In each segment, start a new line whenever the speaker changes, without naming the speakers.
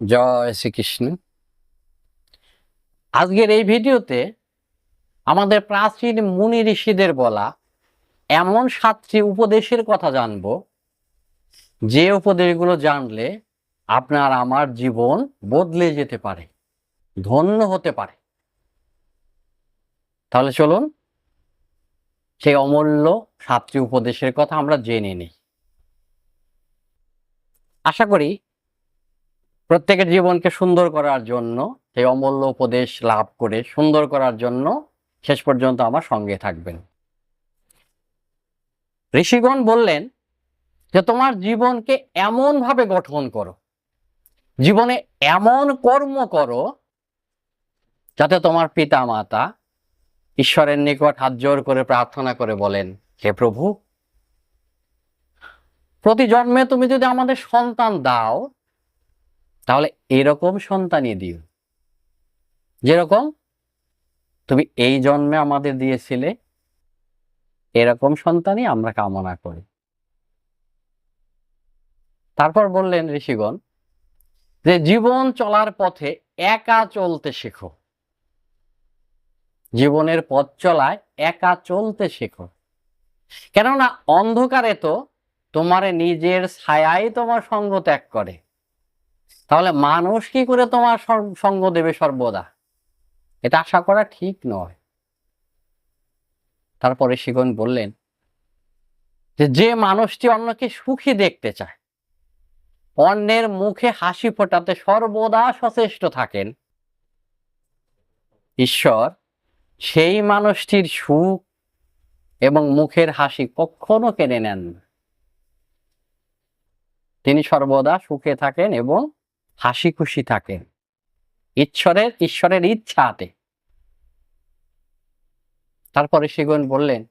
জয় শ্রীকৃষ্ণ। আজকের এই ভিডিওতে আমাদের প্রাচীন মুনি ঋষিদের বলা এমন সাতটি উপদেশের কথা জানব। যে উপদেশগুলো জানলে আপনার আমার জীবন বদলে যেতে পারে, ধন্য হতে পারে। তাহলে চলুন, সেই অমূল্য সাতটি উপদেশের কথা আমরা জেনে নিই। আশা করি প্রত্যেকের জীবনকে সুন্দর করার জন্য, সেই অমূল্য উপদেশ লাভ করে সুন্দর করার জন্য শেষ পর্যন্ত আমার সঙ্গে থাকবেন। ঋষিগণ বললেন যে, তোমার জীবনকে এমন ভাবে গঠন করো, জীবনে এমন কর্ম করো যাতে তোমার পিতা মাতা ঈশ্বরের নিকট হাত জোর করে প্রার্থনা করে বলেন, হে প্রভু প্রতি জন্মে তুমি যদি আমাদের সন্তান দাও তাহলে এরকম সন্তানই দিও। যেরকম তুমি এই জন্মে আমাদের দিয়েছিলে, এরকম সন্তানই আমরা কামনা করি। তারপর বললেন ঋষিগণ, যে জীবন চলার পথে একা চলতে শেখো। জীবনের পথ চলায় একা চলতে শেখো। কেননা অন্ধকারে তো তোমার নিজের ছায়াই তোমার সঙ্গ ত্যাগ করে। তাহলে মানুষ কি করে তোমার সঙ্গ দেবে সর্বদা? এটা আশা করা ঠিক নয়। তারপরে শিগন বললেন যে যে মানুষটি অন্যকে সুখী দেখতে চায়, অন্যের মুখে হাসি ফোটাতে সর্বদা সচেষ্ট থাকেন, ঈশ্বর সেই মানুষটির সুখ এবং মুখের হাসি কখনো কেড়ে নেন তিনি সর্বদা সুখে থাকেন এবং হাসি খুশি থাকেন ঈশ্বরের ঈশ্বরের ইচ্ছাতে তারপরে সেগুন বললেন,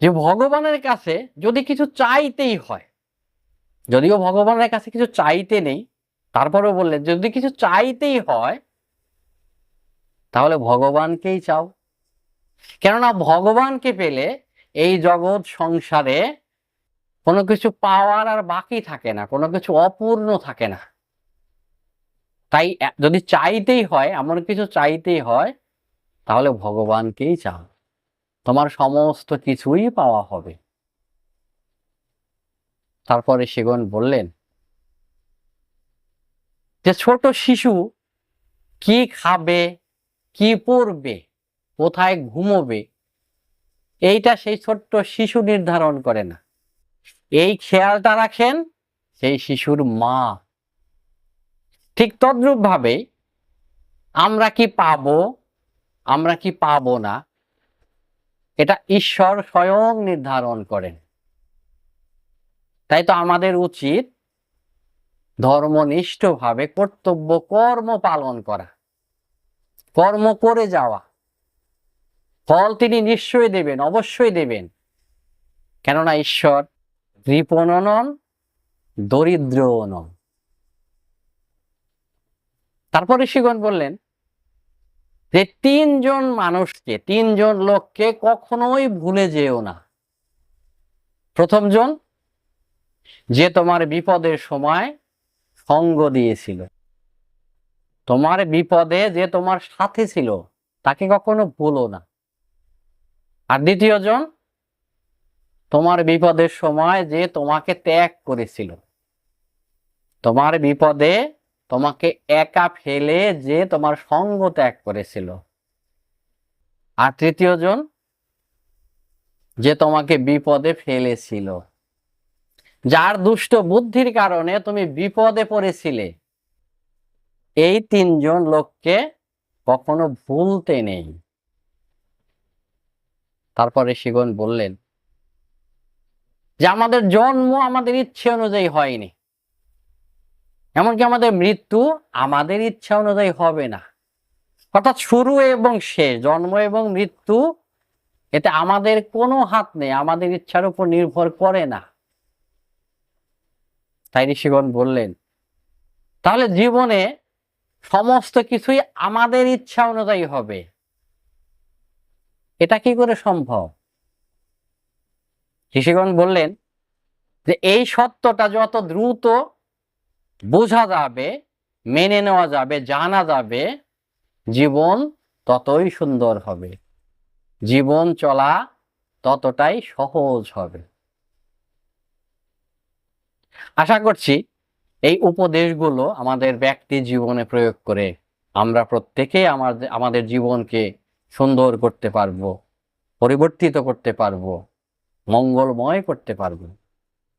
যে ভগবানের কাছে যদি কিছু চাইতেই হয়, যদিও ভগবানের কাছে কিছু চাইতে নেই, তারপরেও বললেন, যদি কিছু চাইতেই হয়, তাহলে ভগবানকেই চাও। কেননা ভগবানকে পেলে এই জগৎ সংসারে কোনো কিছু পাওয়ার আর বাকি থাকে না, কোনো কিছু অপূর্ণ থাকে না। তাই যদি চাইতেই হয়, এমন কিছু চাইতেই হয়, তাহলে ভগবানকেই চাও। তোমার সমস্ত কিছুই পাওয়া হবে। তারপরে সেগন বললেন, যে ছোট শিশু কি খাবে, কি পরবে, কোথায় ঘুমোবে, এইটা সেই ছোট্ট শিশু নির্ধারণ করে না। এই খেয়ালটা রাখেন, সেই শিশুর মা। ঠিক তদ্রূপ ভাবে আমরা কি পাব, আমরা কি পাব না, এটা ঈশ্বর স্বয়ং নির্ধারণ করেন। তাই তো আমাদের উচিত ধর্মনিষ্ঠভাবে কর্তব্য, কর্ম পালন করা, কর্ম করে যাওয়া। ফল তিনি নিশ্চয়ই দেবেন, অবশ্যই দেবেন। কেননা ঈশ্বর দরিদ্র নন তারপরে ঋষিগণ বললেন, যে তিনজন মানুষকে, তিনজন লোককে কখনোই ভুলে যেও না। প্রথমজন যে তোমার বিপদের সময় সঙ্গ দিয়েছিল। তোমার বিপদে যে তোমার সাথে ছিল, তাকে কখনো ভুলো না। আর দ্বিতীয়জন তোমার বিপদের সময় যে তোমাকে ত্যাগ করেছিল। তোমার বিপদে তোমাকে একা ফেলে যে তোমার সঙ্গ ত্যাগ করেছিল। আর তৃতীয় জন, যে তোমাকে বিপদে ফেলেছিল। যার দুষ্ট বুদ্ধির কারণে তুমি বিপদে পড়েছিলে। এই তিনজন লোককে কখনো ভুলতে নেই। তারপরে শিগন বললেন যে আমাদের জন্ম আমাদের ইচ্ছে অনুযায়ী হয়নি। এমনকি আমাদের মৃত্যু আমাদের ইচ্ছা অনুযায়ী হবে না। অর্থাৎ শুরু এবং শেষ, জন্ম এবং মৃত্যু, এতে আমাদের কোনো হাত নেই, আমাদের ইচ্ছার উপর নির্ভর করে না। তাই ঋষিগণ বললেন, তাহলে জীবনে সমস্ত কিছুই আমাদের ইচ্ছা অনুযায়ী হবে। এটা কি করে সম্ভব? ঋষিগণ বললেন যে, এই সত্যটা যত দ্রুত বোঝা যাবে, মেনে নেওয়া যাবে, জানা যাবে, জীবন ততই সুন্দর হবে। জীবন চলা ততটাই সহজ হবে। আশা করছি এই উপদেশগুলো আমাদের ব্যক্তি জীবনে প্রয়োগ করে আমরা প্রত্যেকেই আমাদের আমাদের জীবনকে সুন্দর করতে পারব, পরিবর্তিত করতে পারব। মঙ্গলময় করতে পারব।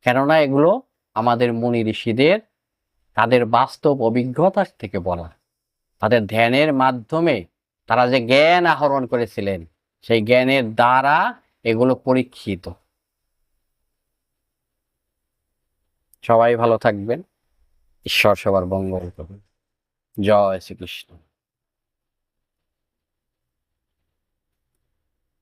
কেননা এগুলো আমাদের মুনি ঋষিদের, তাদের বাস্তব অভিজ্ঞতা থেকে বলা। তাদের ধ্যানের মাধ্যমে তারা যে জ্ঞান আহরণ করেছিলেন, সেই জ্ঞানের দ্বারা এগুলো পরীক্ষিত। সবাই ভালো থাকবেন। ঈশ্বর সবার মঙ্গল করুন। জয় শ্রীকৃষ্ণ।